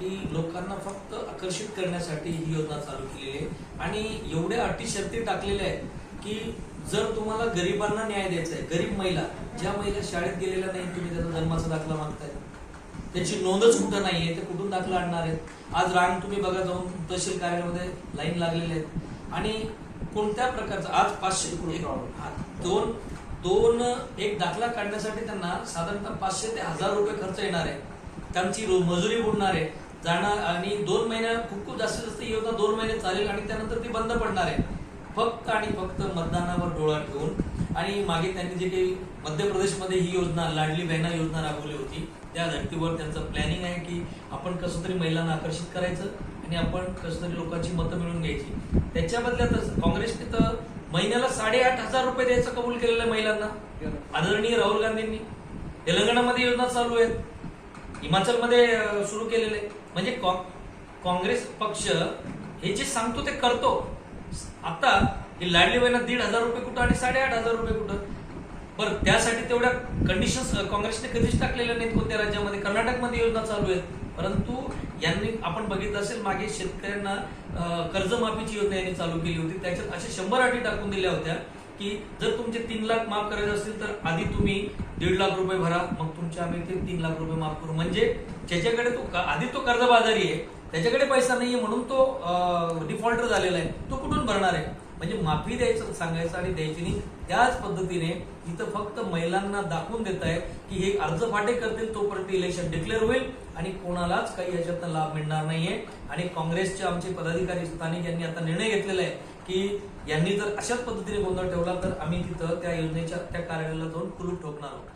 की लोकांना फक्त आकर्षित करण्यासाठी ही योजना चालू केलेली आहे. आणि एवढ्या अटी शर्ती टाकलेल्या आहेत की जर तुम्हाला गरिबांना न्याय द्यायचा आहे गरीब महिला ज्या महिला शाळेत गेलेल्या नाही तुम्ही त्याचा जन्माचा दाखला मागताय. त्याची नोंदच कुठं नाहीये ते कुठून दाखला आणणार आहेत? आज रांग तुम्ही बघा जाऊन तहसील कार्यालयामध्ये लाईन लागलेले आहेत. आणि कोणत्या प्रकारचा आज पाचशे दोन दोन एक दाखला काढण्यासाठी त्यांना साधारणतः पाचशे ते हजार रुपये खर्च येणार आहे. त्यांची मजुरी बुडणार आहे. जाणार आणि दोन महिन्या खूप खूप जास्तीत जास्त योजना दोन महिने चालेल आणि त्यानंतर ती बंद पडणार आहे. फक्त आणि फक्त मतदानावर डोळा ठेवून आणि मागे त्यांनी जे काही मध्य प्रदेशमध्ये ही योजना लाडली बहिणा योजना राबवली होती त्या धर्तीवर त्यांचं प्लॅनिंग आहे की आपण कसं तरी महिलांना आकर्षित करायचं आणि आपण कसं तरी लोकांची मतं मिळवून घ्यायची. त्याच्या काँग्रेसने तर महिन्याला साडेआठ हजार रुपये द्यायचं कबूल केलेलं आहे महिलांना. आदरणीय राहुल गांधींनी. तेलंगणामध्ये योजना चालू आहेत. हिमाचलमध्ये सुरू केलेले. म्हणजे काँग्रेस पक्ष हे जे सांगतो ते करतो. आता ही लाडली बहिणा दीड हजार रुपये कुठं आणि साडेआठ हजार रुपये कुठं? बरं त्यासाठी तेवढ्या कंडिशन काँग्रेसने कधीच टाकलेल्या नाहीत कोणत्या राज्यामध्ये. कर्नाटकमध्ये योजना चालू आहेत. परंतु यांनी आपण बघितलं असेल मागे शेतकऱ्यांना कर्जमाफीची योजना यांनी चालू केली होती. त्याच्यात अशा शंभर अटी टाकून दिल्या होत्या. की जर तुमचे तीन लाख माफ करायचे असतील तर आधी तुम्ही दीड लाख रुपये भरा मग तुमच्या आम्ही ते तीन लाख रुपये माफ करू. म्हणजे ज्याच्याकडे तो आधी तो कर्जबाजारी आहे त्याच्याकडे पैसा नाहीये म्हणून तो डिफॉल्टर झालेला आहे. तो कुठून भरणार आहे? म्हणजे माफी द्यायचं सांगायचं आणि द्यायची नाही त्याच पद्धतीने इथं फक्त महिलांना दाखवून देत आहे की हे अर्ज फाटे करतील तोपर्यंत इलेक्शन डिक्लेअर होईल आणि कोणालाच काही याच्यातनं लाभ मिळणार नाहीये. आणि काँग्रेसचे आमचे पदाधिकारी स्थानिक यांनी आता निर्णय घेतलेला आहे की यांनी जर अशाच पद्धतीने गोंधळ ठेवला तर आम्ही तिथं त्या योजनेच्या त्या कार्यालयाला जाऊन कुलूप ठोकणार आहोत.